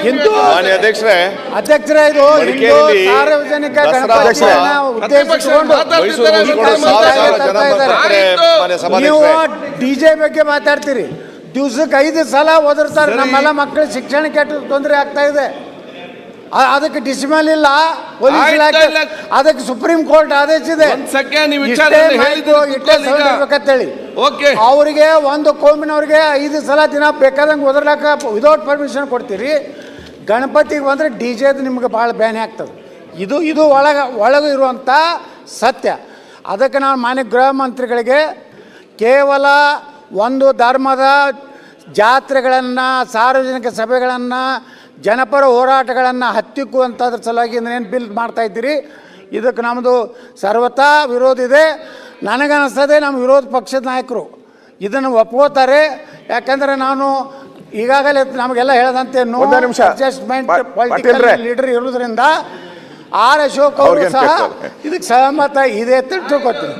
ಮಾನ್ಯ ಅಧ್ಯಕ್ಷರೇ ಅಧ್ಯಕ್ಷರೇ ಇದು ಹಿಂದೂ ಮಡಿಕೇರಿಯಲ್ಲಿ ಸಾರ್ವಜನಿಕ ದಸರಾ ಗಣಪತಿಯನ್ನ ಉದ್ದೇಶಿಸಿಕೊಂಡು ಮೈಸೂರು ಮುಗಿಸ್ಕೊಂಡು ಮಾತಾಡ್ತಾ ಸಾವಿರ ಸಾವಿರ ಇದ್ದಾರೆ. ಜನ ಬರ್ತಾರೆ ಮಾನ್ಯ ನೀವು ಸಭಾಧ್ಯಕ್ಷರೇ ಡಿಜೆ ಬಗ್ಗೆ ಮಾತಾಡ್ತೀರಿ. ದಿವ್ಸಕ್ಕೆ ಐದು ಸಲ ಓದಿರ್ತಾರೆ ನಮ್ಮೆಲ್ಲ ಮಕ್ಕಳು ಶಿಕ್ಷಣ ಕೆಟ್ಟ ತೊಂದರೆ ಆಗ್ತಾ ಇದೆ. ಆ- ಅದಕ್ಕೆ ಡಿಸಿಮಲ್ ಇಲ್ಲ ಪೊಲೀಸ್ ಆಯ್ತು, ಇಲಾಖೆ ಇಲ್ಲ. ಅದಕ್ಕೆ ಸುಪ್ರೀಂ ಕೋರ್ಟ್ ಒಂದ್ ನೀವು ಇಷ್ಟೇ ಇಷ್ಟೇ ಈಗ. ಇರ್ಬೇಕಂತೇಳಿ ಓಕೆ. ಅವರಿಗೆ ಒಂದು ಕೋಮಿನವ್ರಿಗೆ ಐದು ಸಲ ದಿನ ಬೇಕಾದಂಗೆ ಓದರ್ಲಾಕ ವಿದೌಟ್ ಪರ್ಮಿಷನ್ ಕೊಡ್ತೀರಿ. ಗಣಪತಿಗೆ ಬಂದರೆ ಡಿ ಜೆದು ನಿಮ್ಗೆ ಭಾಳ ಬೇನೆ ಆಗ್ತದೆ. ಇದು ಇದು ಒಳಗೆ ಒಳಗೆ ಇರುವಂಥ ಸತ್ಯ. ಅದಕ್ಕೆ ನಾವು ಮಾನ್ಯ ಗೃಹ ಮಂತ್ರಿಗಳಿಗೆ ಕೇವಲ ಒಂದು ಧರ್ಮದ ಜಾತ್ರೆಗಳನ್ನು, ಸಾರ್ವಜನಿಕ ಸಭೆಗಳನ್ನು, ಜನಪರ ಹೋರಾಟಗಳನ್ನು ಹತ್ತಿಕ್ಕುವಂಥದ್ರ ಸಲುವಾಗಿ ಏನು ಬಿಲ್ ಮಾಡ್ತಾ ಇದ್ದೀರಿ? ಇದಕ್ಕೆ ನಮ್ಮದು ಸರ್ವತಾ ವಿರೋಧ ಇದೆ. ನನಗನ್ನಿಸ್ತದೆ ನಮ್ಮ ವಿರೋಧ ಪಕ್ಷದ ನಾಯಕರು ಇದನ್ನು ಒಪ್ಕೋತಾರೆ. ಯಾಕಂದರೆ ನಾನು ಈಗಾಗಲೇ ನಮಗೆಲ್ಲ ಹೇಳದಂತೆ ನೋ ಒಂದೇ ನಿಮಿಷ. ಅಡ್ಜಸ್ಟ್ಮೆಂಟ್ ಪಾ- ಪೊಲಿಟಿಕಲ್ ಪಾಟೀಲ್ರೇ. ಲೀಡರ್ ಇರೋದ್ರಿಂದ ಆರ್ ಅಶೋಕ್ ಅವರು ಅವ್ರಿಗೇನ್ ಸಹ ಕೇಳ್ತಾರೆ? ಇದಕ್ಕೆ ಸಹಮತ ಇದೆ ಅಂತ ತಿಳ್ಕೊತೀನಿ